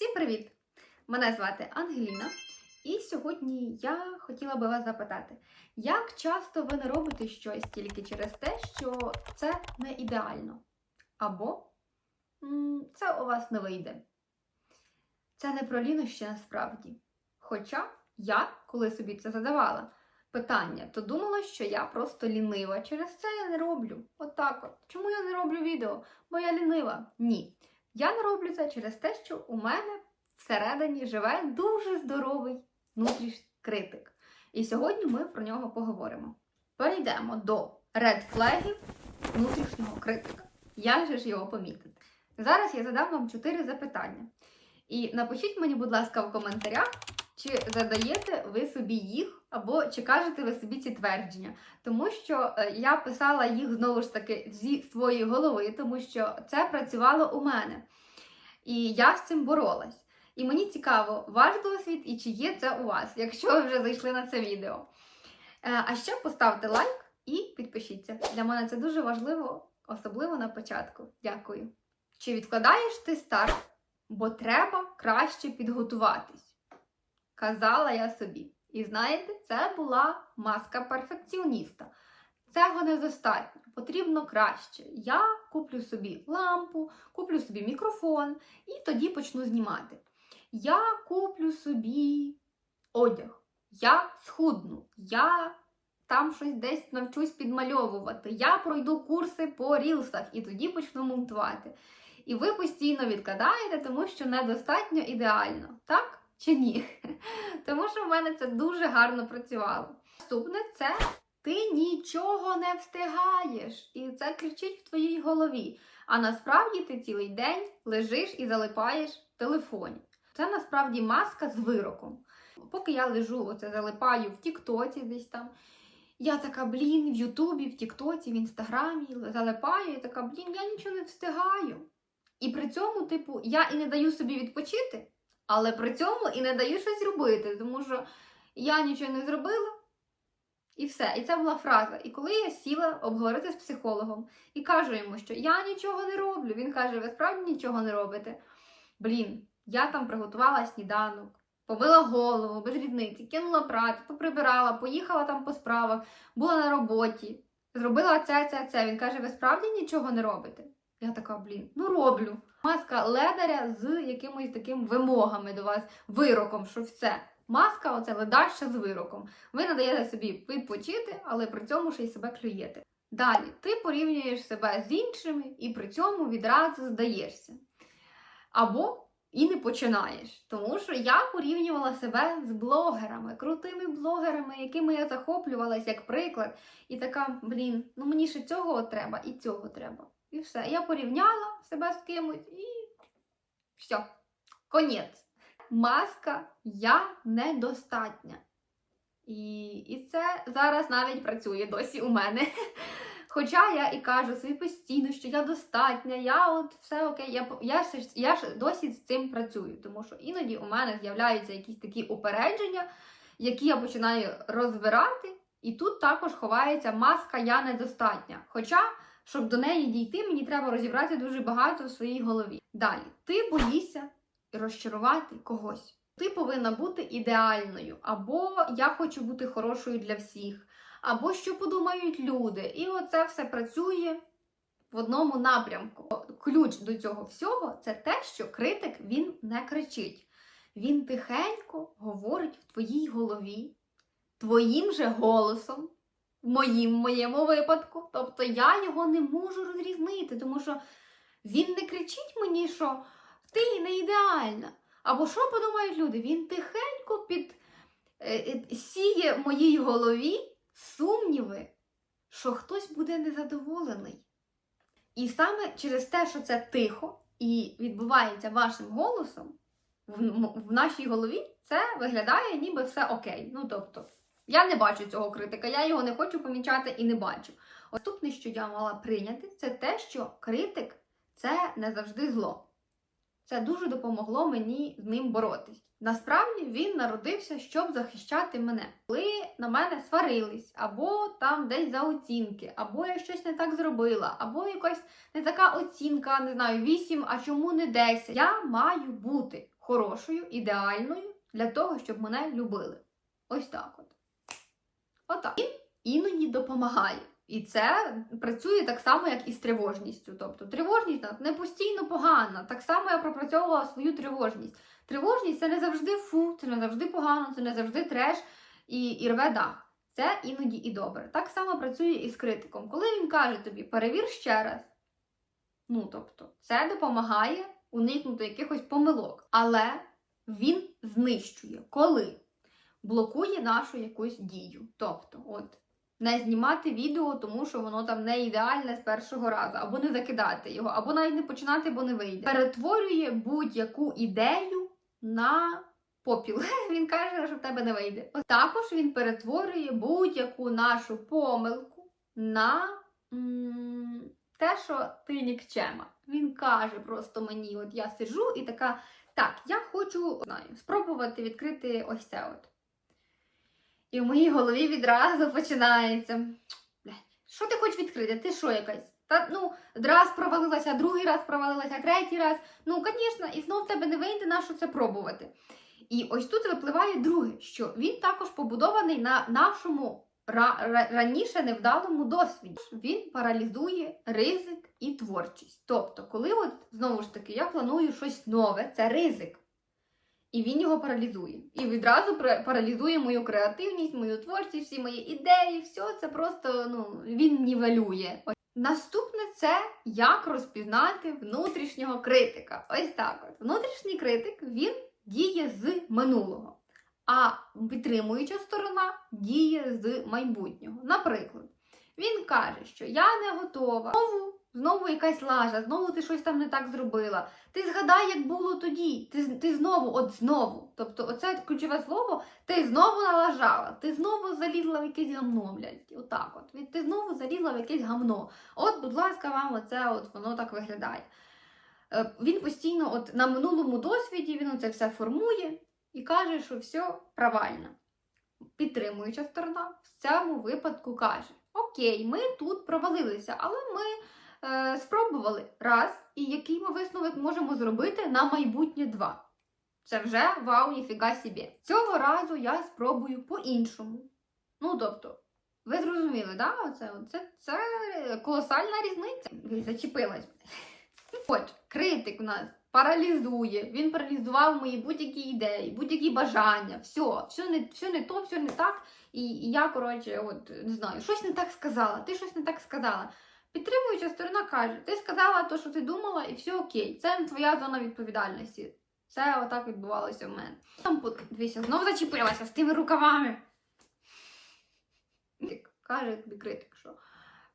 Всім привіт! Мене звати Ангеліна, і сьогодні я хотіла би вас запитати, як часто ви не робите щось тільки через те, що це не ідеально? Або це у вас не вийде? Це не про лінощі насправді. Хоча я, коли собі це задавала питання, то думала, що я просто лінива. Через це я не роблю. Отак от. Чому я не роблю відео? Бо я лінива? Ні. Я не роблю це через те, що у мене всередині живе дуже здоровий внутрішній критик. І сьогодні ми про нього поговоримо. Перейдемо до редфлегів внутрішнього критика. Як же ж його помітити? Зараз я задам вам чотири запитання. І напишіть мені, будь ласка, в коментарях, чи задаєте ви собі їх, або чи кажете ви собі ці твердження. Тому що е, я писала їх знову ж таки зі своєї голови, тому що це працювало у мене. І я з цим боролась. І мені цікаво, ваш досвід і чи є це у вас, якщо ви вже зайшли на це відео. Е, А ще поставте лайк і підпишіться. Для мене це дуже важливо, особливо на початку. Дякую. Чи відкладаєш ти старт, бо треба краще підготуватись? Казала я собі. І знаєте, це була маска перфекціоніста. Цього недостатньо, потрібно краще. Я куплю собі лампу, куплю собі мікрофон і тоді почну знімати. Я куплю собі одяг, я схудну, я там щось десь навчусь підмальовувати, я пройду курси по рілсах і тоді почну монтувати. І ви постійно відкладаєте, тому що недостатньо ідеально, так чи ні? Тому що в мене це дуже гарно працювало. Наступне це ти нічого не встигаєш, і це кричить в твоїй голові. А насправді ти цілий день лежиш і залипаєш в телефоні. Це насправді маска з вироком. Поки я лежу, оце залипаю в Тіктоці десь там. Я така, блін, в Ютубі, в Тіктоці, в Інстаграмі залипаю, і така, блін, я нічого не встигаю. І при цьому, типу, я і не даю собі відпочити, але при цьому і не даю щось робити, тому що я нічого не зробила. І все. І це була фраза. І коли я сіла обговорити з психологом і кажу йому, що я нічого не роблю, він каже: ви справді нічого не робите. Блін, я там приготувала сніданок, помила голову, без різниці, кинула прати, поприбирала, поїхала там по справах, була на роботі, зробила це, це, це. Він каже: ви справді нічого не робите? Я така, блін, ну роблю. Маска ледаря з якимось таким вимогами до вас, вироком, що все. Маска, оце ледаща з вироком. Ви надаєте собі відпочити, але при цьому ще й себе клюєте. Далі, ти порівнюєш себе з іншими і при цьому відразу здаєшся. Або і не починаєш. Тому що я порівнювала себе з блогерами, крутими блогерами, якими я захоплювалась, як приклад. І така, блін, ну мені ще цього треба і цього треба. І все. Я порівняла себе з кимось і все, конець. Маска я недостатня. І, і це зараз навіть працює досі у мене. Хоча я і кажу собі постійно, що я достатня, я от все окей, я, я, ж- я ж досі з цим працюю, тому що іноді у мене з'являються якісь такі упередження, які я починаю розбирати, і тут також ховається маска я недостатня. Хоча, щоб до неї дійти, мені треба розібрати дуже багато в своїй голові. Далі, ти боїшся розчарувати когось. Ти повинна бути ідеальною, або я хочу бути хорошою для всіх, або що подумають люди. І оце все працює в одному напрямку. Ключ до цього всього це те, що критик він не кричить. Він тихенько говорить в твоїй голові, твоїм же голосом, в моїм моєму випадку. Тобто я його не можу розрізнити, тому що він не кричить мені, що ти не ідеальна. Або що подумають люди? Він тихенько під е, е, сіє в моїй голові сумніви, що хтось буде незадоволений. І саме через те, що це тихо і відбувається вашим голосом, в, в нашій голові це виглядає, ніби все окей. Ну тобто, я не бачу цього критика, я його не хочу помічати і не бачу. Наступне, що я мала прийняти, це те, що критик це не завжди зло. Це дуже допомогло мені з ним боротись. Насправді він народився, щоб захищати мене. Коли на мене сварились, або там десь за оцінки, або я щось не так зробила, або якась не така оцінка, не знаю, 8, а чому не 10. Я маю бути хорошою, ідеальною для того, щоб мене любили. Ось так. Отак. Він іноді допомагає. І це працює так само, як і з тривожністю. Тобто тривожність не постійно погана. Так само я пропрацьовувала свою тривожність. Тривожність це не завжди фу, це не завжди погано, це не завжди треш і, і рве дах. Це іноді і добре. Так само працює і з критиком. Коли він каже тобі, перевір ще раз. Ну, тобто, це допомагає уникнути якихось помилок. Але він знищує, коли блокує нашу якусь дію. Тобто, от, не знімати відео, тому що воно там не ідеальне з першого разу, або не закидати його, або навіть не починати, бо не вийде. Перетворює будь-яку ідею на попіл. Він каже, що в тебе не вийде. Також він перетворює будь-яку нашу помилку на м, те, що ти нікчема. Він каже просто мені: от я сиджу і така, так, я хочу знаю, спробувати відкрити ось це от. І в моїй голові відразу починається. Що ти хочеш відкрити? Ти що якась? Та ну, раз провалилася, другий раз провалилася, третій раз. Ну, звісно, і знов тебе не вийде на що це пробувати. І ось тут випливає друге, що він також побудований на нашому ра- ра- раніше невдалому досвіді. Він паралізує ризик і творчість. Тобто, коли от знову ж таки я планую щось нове, це ризик. І він його паралізує. І відразу паралізує мою креативність, мою творчість, всі мої ідеї, все це просто ну, він нівелює. Наступне це як розпізнати внутрішнього критика. Ось так от. Внутрішній критик він діє з минулого, а підтримуюча сторона діє з майбутнього. Наприклад, він каже, що я не готова. Знову, якась лажа, знову ти щось там не так зробила. Ти згадай, як було тоді. Ти, ти знову, от знову. Тобто, оце ключове слово, ти знову налажала, ти знову залізла в якесь гамно, блядь. Отак от. Ти знову залізла в якесь гамно. От, будь ласка, вам оце от воно так виглядає. Е, Він постійно, от на минулому досвіді, він це все формує і каже, що все правильно. Підтримуюча сторона в цьому випадку каже: Окей, ми тут провалилися, але ми е, спробували раз, і який ми висновок можемо зробити на майбутнє два. Це вже вау, ніфіга собі. Цього разу я спробую по-іншому. Ну, тобто, ви зрозуміли, да? Оце, це, це колосальна різниця. Ви зачепилась. Хоч критик у нас паралізує, він паралізував мої будь-які ідеї, будь-які бажання, все, все не, все не то, все не так. І, і я, коротше, от не знаю, щось не так сказала, ти щось не так сказала. Підтримуюча сторона каже: ти сказала те, що ти думала, і все окей. Це не твоя зона відповідальності. Це отак відбувалося в мене. Там дивися, знову зачепилася з тими рукавами. Каже тобі критик, що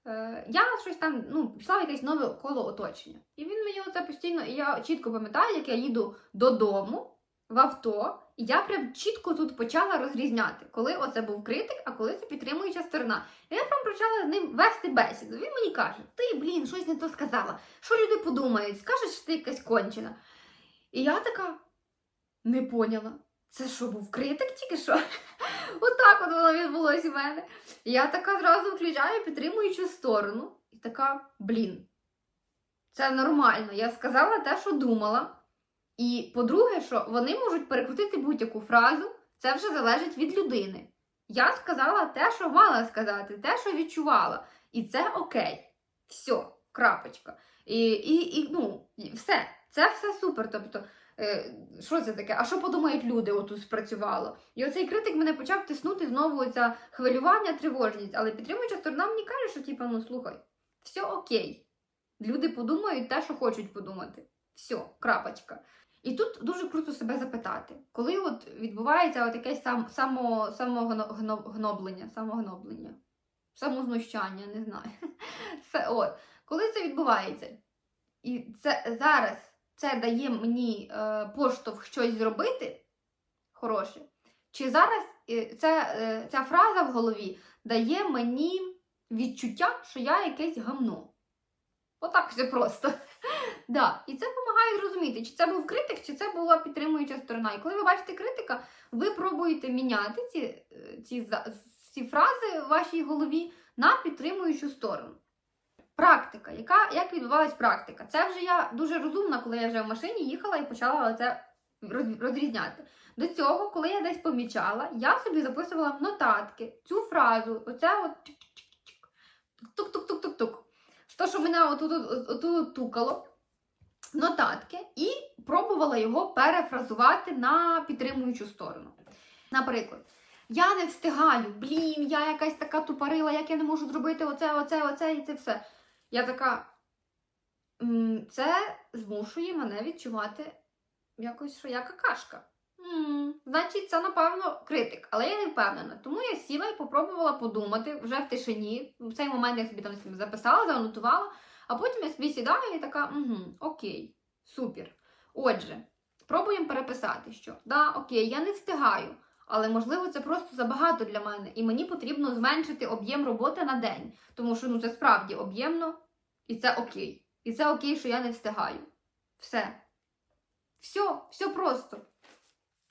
е, я щось там ну, пішла в якесь нове коло оточення. І він мені оце постійно, і я чітко пам'ятаю, як я їду додому в авто, і я прям чітко тут почала розрізняти, коли оце був критик, а коли це підтримуюча сторона. Я прям почала з ним вести бесіду. Він мені каже: ти, блін, щось не то сказала. Що люди подумають? Скажеш, що ти якась кончена. І я така не поняла. Це що, був критик тільки що? Отак от воно відбулося в мене. І я така зразу включаю підтримуючу сторону. І така, блін, це нормально. Я сказала те, що думала. І по-друге, що вони можуть перекрутити будь-яку фразу, це вже залежить від людини. Я сказала те, що мала сказати, те, що відчувала. І це окей. Все, крапочка. І, і, і ну, все. Це все супер. Тобто, е, що це таке? А що подумають люди? Отут спрацювало. І оцей критик мене почав тиснути знову оця хвилювання, тривожність. Але підтримуюча сторона мені каже, що типу, ну слухай, все окей. Люди подумають те, що хочуть подумати. Все, крапочка. І тут дуже круто себе запитати, коли от відбувається от якесь сам, само, самогноблення, самогноблення, самознущання, не знаю. Це, от, коли це відбувається, і це зараз це дає мені е, поштовх щось зробити хороше, чи зараз е, це, е, ця фраза в голові дає мені відчуття, що я якесь гамно. Отак все просто. Да. І це допомагає зрозуміти, чи це був критик, чи це була підтримуюча сторона. І коли ви бачите критика, ви пробуєте міняти ці, е, ці, ці фрази в вашій голові на підтримуючу сторону. Практика. Яка, як відбувалась практика? Це вже я дуже розумна, коли я вже в машині їхала і почала це розрізняти. До цього, коли я десь помічала, я собі записувала нотатки цю фразу, оце от тук-тук-тук-тук-тук. То, що мене отут, от- отут тукало, нотатки, і пробувала його перефразувати на підтримуючу сторону. Наприклад, я не встигаю, блін, я якась така тупорила, як я не можу зробити оце, оце, оце і це все. Я така. Це змушує мене відчувати якось, що я какашка. Значить, це, напевно, критик, але я не впевнена. Тому я сіла і попробувала подумати вже в тишині. В цей момент я собі там записала, занотувала, а потім я собі сідаю і така, угу, окей, супер. Отже, спробуємо переписати, що да, окей, я не встигаю, але можливо це просто забагато для мене, і мені потрібно зменшити об'єм роботи на день, тому що ну це справді об'ємно, і це окей. І це окей, що я не встигаю. Все. Все, все просто.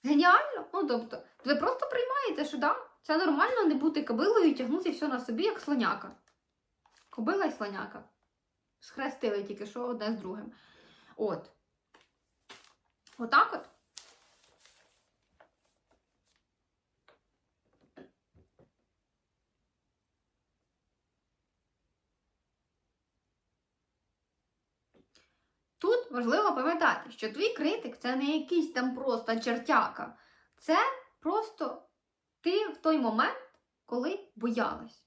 Геніально. Ну, тобто, ви просто приймаєте, що да, це нормально не бути кобилою і тягнути все на собі, як слоняка. Кобила і слоняка. Схрестили тільки що одне з другим. От. Отак от. Тут важливо пам'ятати, що твій критик це не якийсь там просто чертяка. Це просто ти в той момент, коли боялась.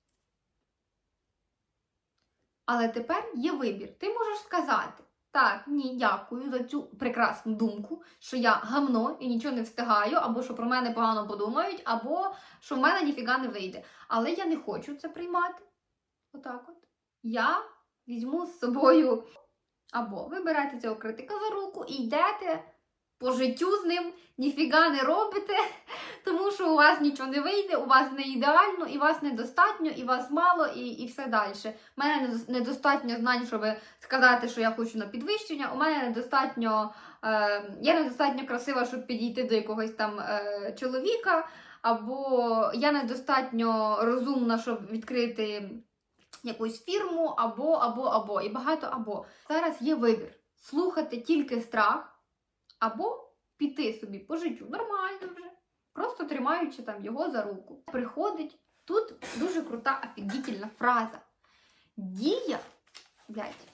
Але тепер є вибір. Ти можеш сказати: так, ні, дякую за цю прекрасну думку, що я гамно і нічого не встигаю, або що про мене погано подумають, або що в мене ніфіга не вийде. Але я не хочу це приймати. Отак от. Я візьму з собою або ви берете цього критика за руку і йдете по життю з ним, ніфіга не робите, тому що у вас нічого не вийде, у вас не ідеально, і вас недостатньо, і вас мало, і, і все далі. У мене недостатньо знань, щоб сказати, що я хочу на підвищення. У мене недостатньо, е, я недостатньо красива, щоб підійти до якогось там е, чоловіка, або я недостатньо розумна, щоб відкрити якусь фірму, або, або, або, і багато або. Зараз є вибір слухати тільки страх, або піти собі по життю нормально вже, просто тримаючи там його за руку. Приходить тут дуже крута офігітельна фраза. Дія, блядь,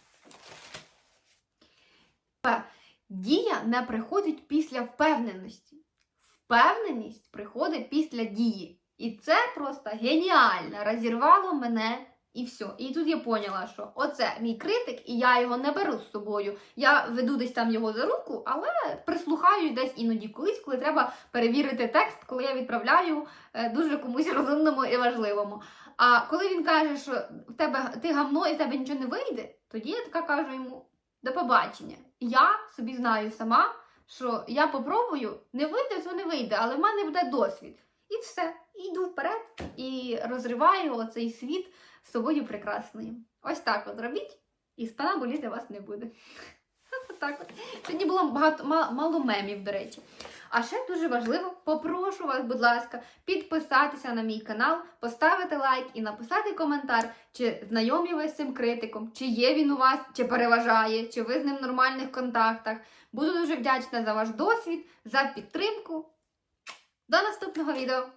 Дія не приходить після впевненості. Впевненість приходить після дії. І це просто геніально розірвало мене і все. І тут я поняла, що оце мій критик, і я його не беру з собою. Я веду десь там його за руку, але прислухаю десь іноді колись, коли треба перевірити текст, коли я відправляю е, дуже комусь розумному і важливому. А коли він каже, що в тебе ти гамно і в тебе нічого не вийде, тоді я така кажу йому до побачення. Я собі знаю сама, що я попробую, не вийде, то не вийде, але в мене буде досвід. І все. І йду вперед і розриваю оцей світ з собою прекрасною. Ось так от робіть, і спина боліти вас не буде. Так от. Сьогодні було багато мало мемів, до речі. А ще дуже важливо, попрошу вас, будь ласка, підписатися на мій канал, поставити лайк і написати коментар, чи знайомі ви з цим критиком, чи є він у вас, чи переважає, чи ви з ним в нормальних контактах. Буду дуже вдячна за ваш досвід, за підтримку. До наступного відео!